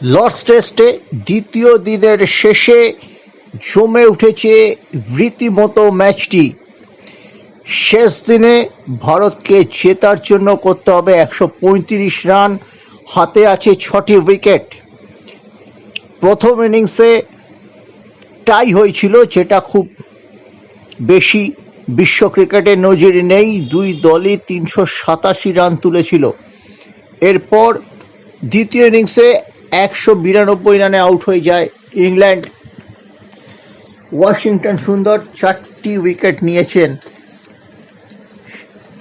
Lords টেস্টে দ্বিতীয় দিনের শেষে জমে উঠেছে রীতিমতো ম্যাচটি। শেষ দিনে ভারতকে জেতার জন্য করতে হবে একশো পঁয়ত্রিশ রান, হাতে আছে ছটি উইকেট। প্রথম ইনিংসে টাই হয়েছিল, যেটা খুব বেশি বিশ্ব ক্রিকেটে নজির নেই, দুই দলই তিনশো সাতাশি রান তুলেছিল। এরপর দ্বিতীয় ইনিংসে একশো বিরানব্বই রানে আউট হয়ে যায় ইংল্যান্ড। ওয়াশিংটন সুন্দর চারটি উইকেট নিয়েছেন।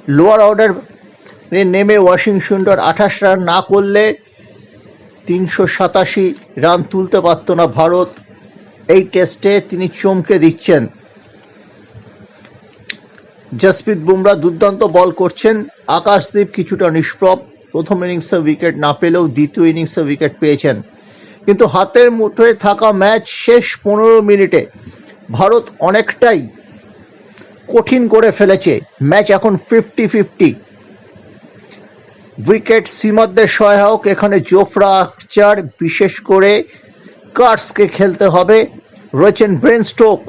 লোয়ার অর্ডার নেমে ওয়াশিং সুন্দর আঠাশ রান না করলে তিনশো সাতাশি রান তুলতে পারত না ভারত। এই টেস্টে তিনি চমকে দিচ্ছেন। জসপ্রীত বুমরা দুর্দান্ত বল করছেন। আকাশদীপ কিছুটা নিষ্প্রভ। প্রথম ইনিংসে উইকেট না পেলেও দ্বিতীয় ইনিংসে উইকেট পেয়েছেন। কিন্তু হাতের মুঠোয় থাকা ম্যাচ শেষ পনেরো মিনিটে ভারত অনেকটাই কঠিন করে ফেলেছে। ম্যাচ এখন ফিফটি ফিফটি উইকেট সীমাদের সহায়ক এখানে জোফরা আখচার, বিশেষ করে কার্সকে খেলতে হবে। রয়েছেন ব্রেন স্টোক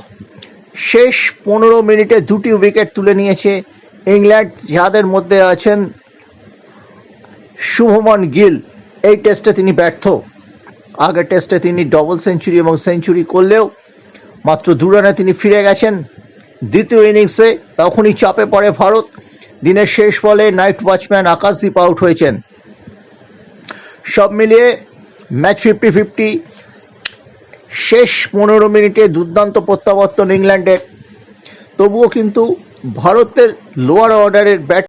শেষ পনেরো মিনিটে দুটি উইকেট তুলে নিয়েছে। ইংল্যান্ড যাদের মধ্যে আছেন শুভমন গিল, এই টেস্টে তিনি ব্যর্থ। আগের টেস্টে তিনি ডবল সেঞ্চুরি এবং সেঞ্চুরি করলেও মাত্র দু রানে তিনি ফিরে গেছেন। দ্বিতীয় ইনিংসে তখনই চাপে পড়ে ভারত। দিনের শেষ বলে নাইট ওয়াচম্যান আকাশদীপ আউট হয়েছেন। সব মিলিয়ে ম্যাচ ফিফটি ফিফটি শেষ পনেরো মিনিটে দুর্দান্ত প্রত্যাবর্তন ইংল্যান্ডের। তবুও কিন্তু ভারতের লোয়ার অর্ডারের ব্যাট